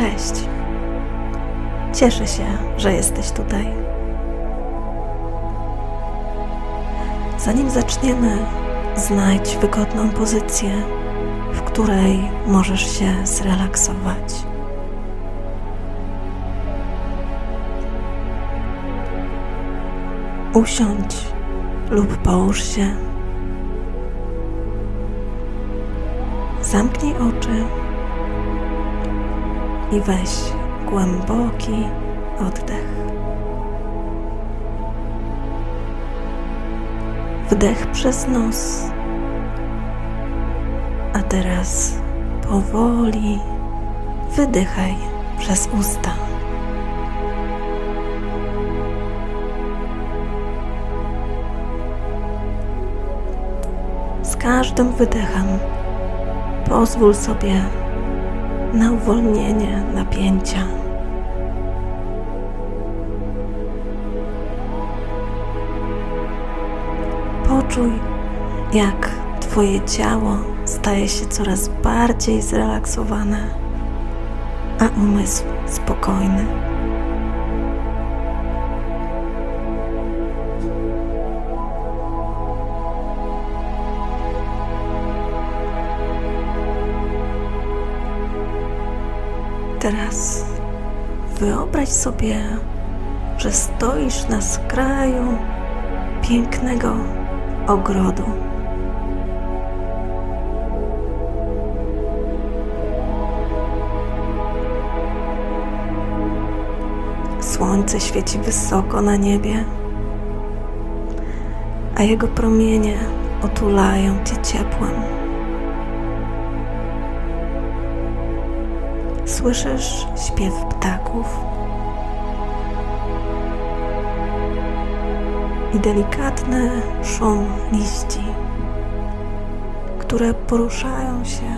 Cześć. Cieszę się, że jesteś tutaj. Zanim zaczniemy, znajdź wygodną pozycję, w której możesz się zrelaksować. Usiądź lub połóż się. Zamknij oczy i weź głęboki oddech. Wdech przez nos, a teraz powoli wydychaj przez usta. Z każdym wydechem pozwól sobie na uwolnienie napięcia. Poczuj, jak Twoje ciało staje się coraz bardziej zrelaksowane, a umysł spokojny. Teraz wyobraź sobie, że stoisz na skraju pięknego ogrodu. Słońce świeci wysoko na niebie, a jego promienie otulają cię ciepłem. Słyszysz śpiew ptaków i delikatny szum liści, które poruszają się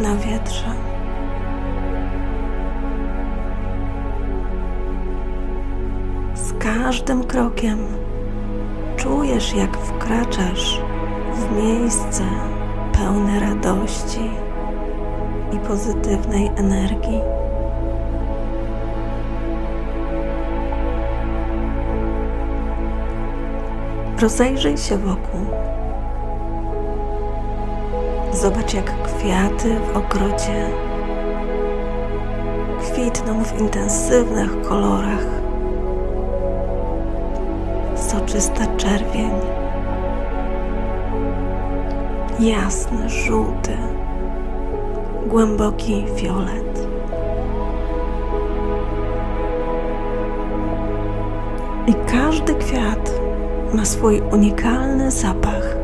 na wietrze. Z każdym krokiem czujesz, jak wkraczasz w miejsce pełne radości i pozytywnej energii. Rozejrzyj się wokół. Zobacz, jak kwiaty w ogrodzie kwitną w intensywnych kolorach. Soczysta czerwień, jasny żółty głęboki fiolet. I każdy kwiat ma swój unikalny zapach,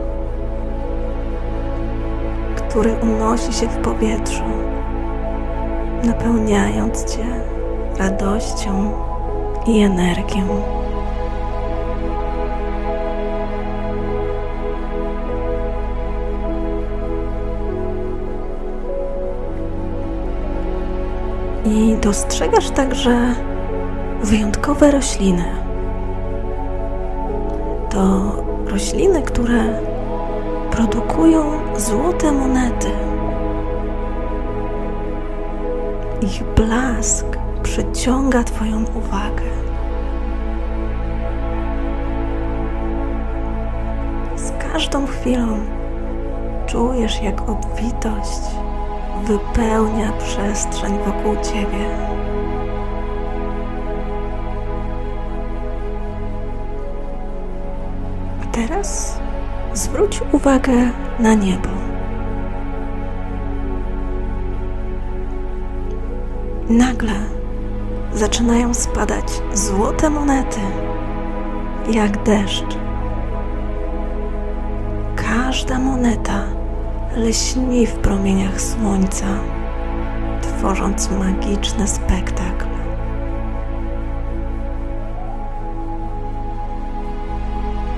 który unosi się w powietrzu, napełniając Cię radością i energią. I dostrzegasz także wyjątkowe rośliny. To rośliny, które produkują złote monety. Ich blask przyciąga Twoją uwagę. Z każdą chwilą czujesz, jak obfitość wypełnia przestrzeń wokół Ciebie. A teraz zwróć uwagę na niebo. Nagle zaczynają spadać złote monety, jak deszcz. Każda moneta lśni w promieniach słońca, tworząc magiczny spektakl.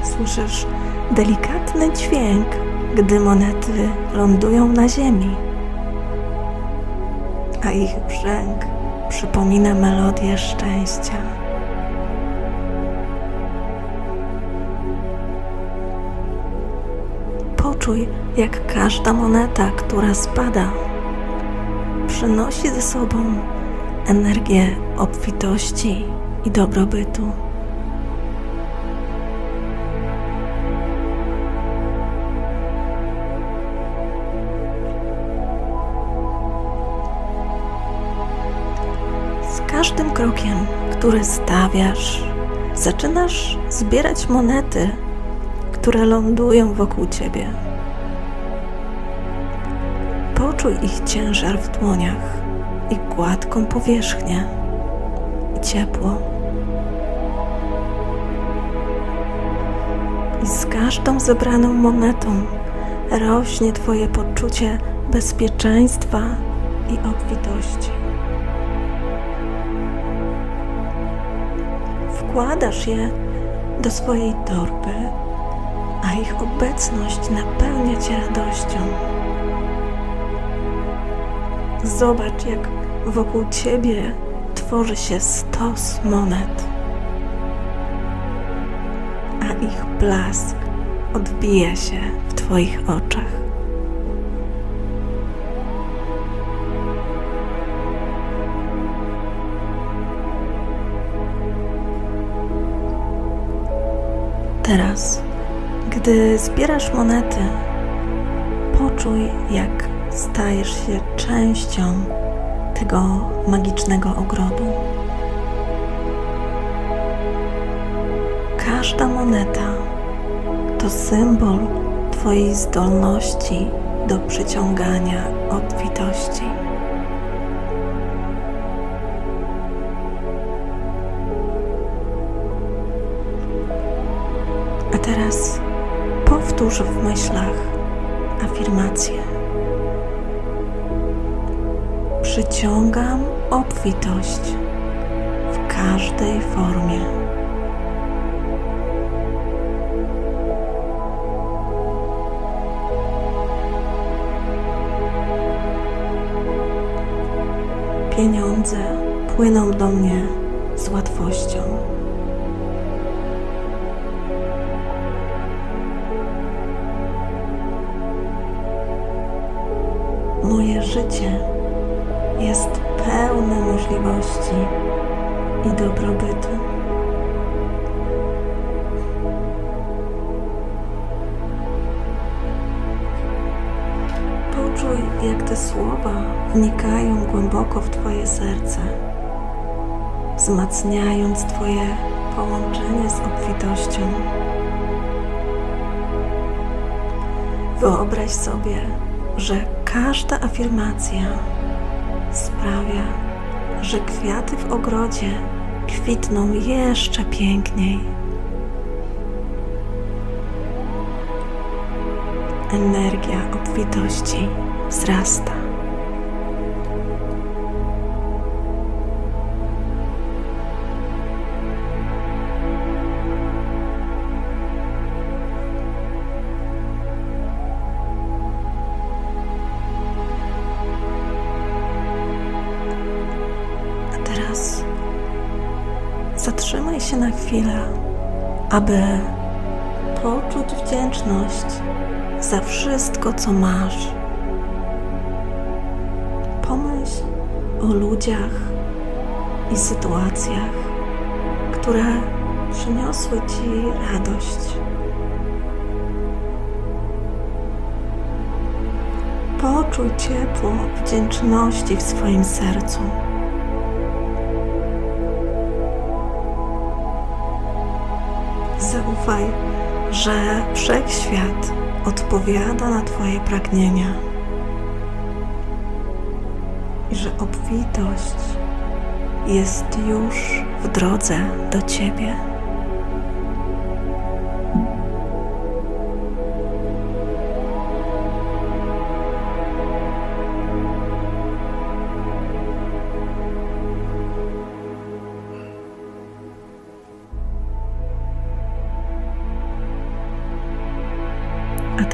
Słyszysz delikatny dźwięk, gdy monety lądują na ziemi, a ich brzęk przypomina melodię szczęścia. Poczuj, jak każda moneta, która spada, przynosi ze sobą energię obfitości i dobrobytu. Z każdym krokiem, który stawiasz, zaczynasz zbierać monety, które lądują wokół ciebie. Poczuj ich ciężar w dłoniach i gładką powierzchnię i ciepło. I z każdą zebraną monetą rośnie Twoje poczucie bezpieczeństwa i obfitości. Wkładasz je do swojej torby, a ich obecność napełnia Cię radością. Zobacz, jak wokół ciebie tworzy się stos monet, a ich blask odbija się w Twoich oczach. Teraz, gdy zbierasz monety, poczuj, jak stajesz się częścią tego magicznego ogrodu. Każda moneta to symbol Twojej zdolności do przyciągania obfitości. A teraz powtórz w myślach afirmację. Przyciągam obfitość w każdej formie. Pieniądze płyną do mnie z łatwością. Moje życie jest pełne możliwości i dobrobytu. Poczuj, jak te słowa wnikają głęboko w Twoje serce, wzmacniając Twoje połączenie z obfitością. Wyobraź sobie, że każda afirmacja że kwiaty w ogrodzie kwitną jeszcze piękniej. Energia obfitości wzrasta. Się na chwilę, aby poczuć wdzięczność za wszystko, co masz. Pomyśl o ludziach i sytuacjach, które przyniosły Ci radość. Poczuj ciepło wdzięczności w swoim sercu. Zaufaj, że wszechświat odpowiada na Twoje pragnienia i że obfitość jest już w drodze do Ciebie.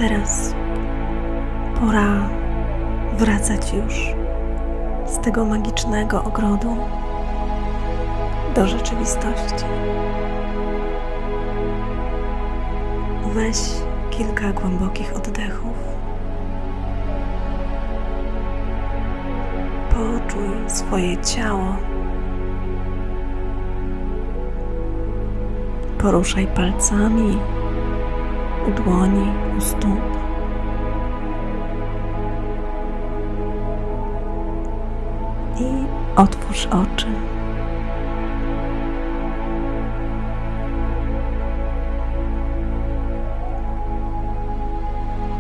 Teraz pora wracać już z tego magicznego ogrodu do rzeczywistości. Weź kilka głębokich oddechów. Poczuj swoje ciało. Poruszaj palcami u dłoni, u stóp. I otwórz oczy.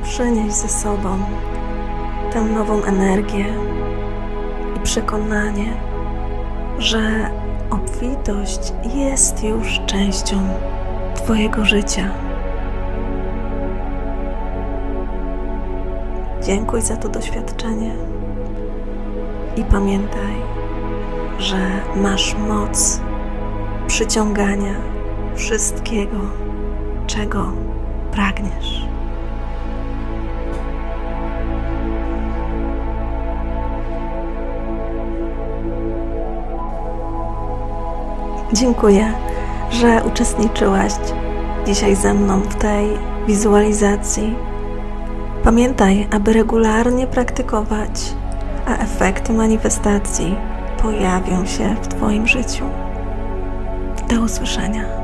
Przynieś ze sobą tę nową energię i przekonanie, że obfitość jest już częścią Twojego życia. Dziękuj za to doświadczenie i pamiętaj, że masz moc przyciągania wszystkiego, czego pragniesz. Dziękuję, że uczestniczyłaś dzisiaj ze mną w tej wizualizacji. Pamiętaj, aby regularnie praktykować, a efekty manifestacji pojawią się w Twoim życiu. Do usłyszenia.